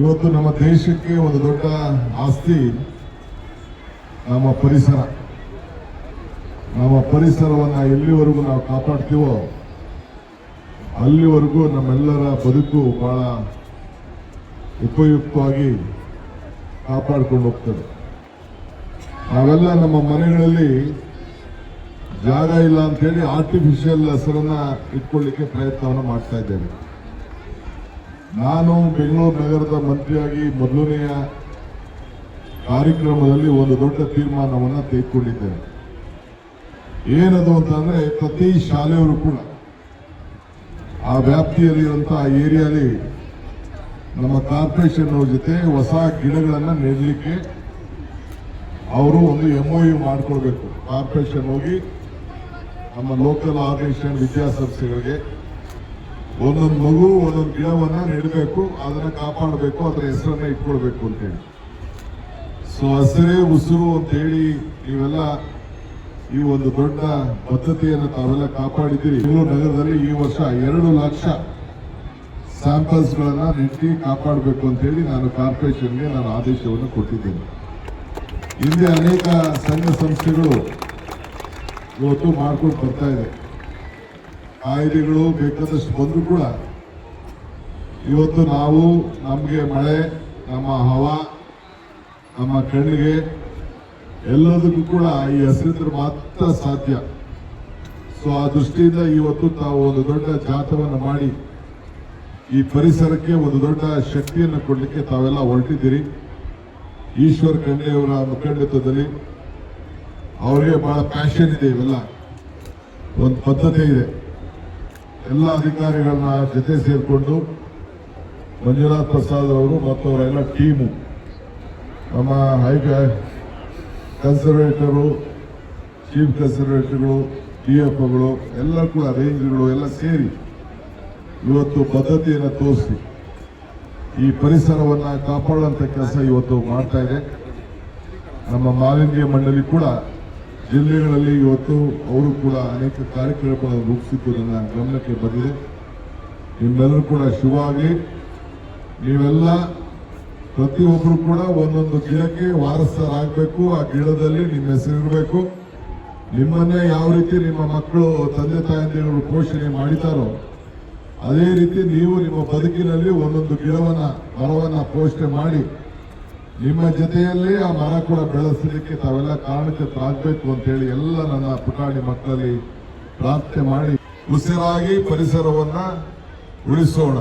ಇವತ್ತು ನಮ್ಮ ದೇಶಕ್ಕೆ ಒಂದು ದೊಡ್ಡ ಆಸ್ತಿ, ನಮ್ಮ ಪರಿಸರ. ನಮ್ಮ ಪರಿಸರವನ್ನು ಎಲ್ಲಿವರೆಗೂ ನಾವು ಕಾಪಾಡ್ತೀವೋ, ಅಲ್ಲಿವರೆಗೂ ನಮ್ಮೆಲ್ಲರ ಬದುಕು ಬಹಳ ಉಪಯುಕ್ತವಾಗಿ ಕಾಪಾಡ್ಕೊಂಡು ಹೋಗ್ತದೆ. ನಾವೆಲ್ಲ ನಮ್ಮ ಮನೆಗಳಲ್ಲಿ ಜಾಗ ಇಲ್ಲ ಅಂತೇಳಿ ಆರ್ಟಿಫಿಷಿಯಲ್ ಹೆಸರನ್ನ ಇಟ್ಕೊಳ್ಳಿಕ್ಕೆ ಪ್ರಯತ್ನವನ್ನು ಮಾಡ್ತಾ ಇದ್ದೇವೆ. ನಾನು ಬೆಂಗಳೂರು ನಗರದ ಮಂತ್ರಿಯಾಗಿ ಮೊದಲನೆಯ ಕಾರ್ಯಕ್ರಮದಲ್ಲಿ ಒಂದು ದೊಡ್ಡ ತೀರ್ಮಾನವನ್ನು ತೆಗೆದುಕೊಂಡಿದ್ದೇನೆ. ಏನದು ಅಂತಂದ್ರೆ ಪ್ರತಿ ಶಾಲೆಯವರು ಕೂಡ ಆ ವ್ಯಾಪ್ತಿಯಲ್ಲಿರುವಂತಹ ಏರಿಯಾಲಿ ನಮ್ಮ ಕಾರ್ಪೊರೇಷನ್ ಅವ್ರ ಜೊತೆ ಹೊಸ ಗಿಡಗಳನ್ನು ನೆಡಲಿಕ್ಕೆ ಅವರು ಒಂದು ಎಂ ಒ ಯು ಮಾಡ್ಕೊಳ್ಬೇಕು. ಕಾರ್ಪೊರೇಷನ್ ಹೋಗಿ ನಮ್ಮ ಲೋಕಲ್ ಆರ್ಗನೈಸೇಷನ್ ವಿದ್ಯಾಸಂಸ್ಥೆಗಳಿಗೆ ಒಂದೊಂದು ಮಗು, ಒಂದೊಂದು ಗಿಡವನ್ನ ನೆಡಬೇಕು, ಅದನ್ನ ಕಾಪಾಡಬೇಕು, ಅದರ ಹೆಸರನ್ನ ಇಟ್ಕೊಳ್ಬೇಕು ಅಂತೇಳಿ ಸೊ ಹಸಿರೇ ಉಸಿರು ಅಂತ ಹೇಳಿ ನೀವೆಲ್ಲ ಈ ಒಂದು ದೊಡ್ಡ ಬದ್ಧತೆಯನ್ನು ತಾವೆಲ್ಲ ಕಾಪಾಡಿದ್ದೀರಿ. ಬೆಂಗಳೂರು ನಗರದಲ್ಲಿ ಈ ವರ್ಷ ಎರಡು ಲಕ್ಷ ಸ್ಯಾಂಪಲ್ಸ್ ಗಳನ್ನ ನೆಟ್ಟಿ ಕಾಪಾಡಬೇಕು ಅಂತ ಹೇಳಿ ನಾನು ಕಾರ್ಪೊರೇಷನ್ಗೆ ನಾನು ಆದೇಶವನ್ನು ಕೊಟ್ಟಿದ್ದೇನೆ. ಹಿಂದೆ ಅನೇಕ ಸಂಘ ಸಂಸ್ಥೆಗಳು ಇವತ್ತು ಮಾಡ್ಕೊಂಡು ಬರ್ತಾ ಇದೆ. ಕಾಯ್ದೆಗಳು ಬೇಕಾದಷ್ಟು ಬಂದರೂ ಕೂಡ ಇವತ್ತು ನಾವು ನಮಗೆ ಮಳೆ, ನಮ್ಮ ಹವಾ, ನಮ್ಮ ಕಣ್ಣಿಗೆ ಎಲ್ಲದಕ್ಕೂ ಕೂಡ ಈ ಹಸಿರಿದ್ರೆ ಮಾತ್ರ ಸಾಧ್ಯ. ಸೊ ಆ ದೃಷ್ಟಿಯಿಂದ ಇವತ್ತು ತಾವು ಒಂದು ದೊಡ್ಡ ಜಾಥವನ್ನು ಮಾಡಿ ಈ ಪರಿಸರಕ್ಕೆ ಒಂದು ದೊಡ್ಡ ಶಕ್ತಿಯನ್ನು ಕೊಡಲಿಕ್ಕೆ ತಾವೆಲ್ಲ ಹೊರಟಿದ್ದೀರಿ. ಈಶ್ವರ್ ಖಂಡೆಯವರ ಮುಖಂಡತ್ವದಲ್ಲಿ ಅವರಿಗೆ ಭಾಳ ಪ್ಯಾಷನ್ ಇದೆ ಇವೆಲ್ಲ. ಒಂದು ಪದ್ಧತಿ ಇದೆ. ಎಲ್ಲ ಅಧಿಕಾರಿಗಳನ್ನ ಜೊತೆ ಸೇರಿಕೊಂಡು ಮಂಜುನಾಥ್ ಪ್ರಸಾದ್ ಅವರು ಮತ್ತು ಅವರೆಲ್ಲ ಟೀಮು, ನಮ್ಮ ಹೈ ಕನ್ಸರ್ವೇಟರು, ಚೀಫ್ ಕನ್ಸರ್ವೇಟರ್ಗಳು ಟಿ ಎಫ್ಗಳು, ಎಲ್ಲ ಕೂಡ ರೇಂಜ್ಗಳು ಎಲ್ಲ ಸೇರಿ ಇವತ್ತು ಪದ್ಧತಿಯನ್ನು ತೋರಿಸಿ ಈ ಪರಿಸರವನ್ನು ಕಾಪಾಡುವಂಥ ಕೆಲಸ ಇವತ್ತು ಮಾಡ್ತಾ ಇದೆ. ನಮ್ಮ ಮಾಲಿನ್ಯ ಮಂಡಳಿ ಕೂಡ ಜಿಲ್ಲೆಗಳಲ್ಲಿ ಇವತ್ತು ಅವರು ಕೂಡ ಅನೇಕ ಕಾರ್ಯಕ್ರಮಗಳನ್ನು ರೂಪಿಸಿದ್ದು ನನ್ನ ಗಮನಕ್ಕೆ ಬಂದಿದೆ. ನಿಮ್ಮೆಲ್ಲರೂ ಕೂಡ ಶುಭ ಆಗಲಿ ನೀವೆಲ್ಲ ಪ್ರತಿಯೊಬ್ಬರು ಕೂಡ ಒಂದೊಂದು ಗಿಡಕ್ಕೆ ವಾರಸ್ಥರಾಗಬೇಕು ಆ ಗಿಡದಲ್ಲಿ ನಿಮ್ಮ ಹೆಸರಿರಬೇಕು ನಿಮ್ಮನ್ನೇ ಯಾವ ರೀತಿ ನಿಮ್ಮ ಮಕ್ಕಳು, ತಂದೆ, ತಾಯಂದಿರು ಪೋಷಣೆ ಮಾಡಿದ್ದಾರೋ ಅದೇ ರೀತಿ ನೀವು ನಿಮ್ಮ ಬದುಕಿನಲ್ಲಿ ಒಂದೊಂದು ಗಿಡವನ್ನ, ಮರವನ್ನ ಪೋಷಣೆ ಮಾಡಿ ನಿಮ್ಮ ಜೊತೆಯಲ್ಲಿ ಆ ಮರ ಕೂಡ ಬೆಳೆಸಲಿಕ್ಕೆ ತಾವೆಲ್ಲ ಕಾರಣಕರ್ತರಾಗಬೇಕು ಅಂತ ಹೇಳಿ ಎಲ್ಲ ನನ್ನ ಪುಟಾಣಿ ಮಕ್ಕಳಲ್ಲಿ ಪ್ರಾರ್ಥನೆ ಮಾಡಿ, ಉಸಿರಾಗಿ ಪರಿಸರವನ್ನ ಉಳಿಸೋಣ.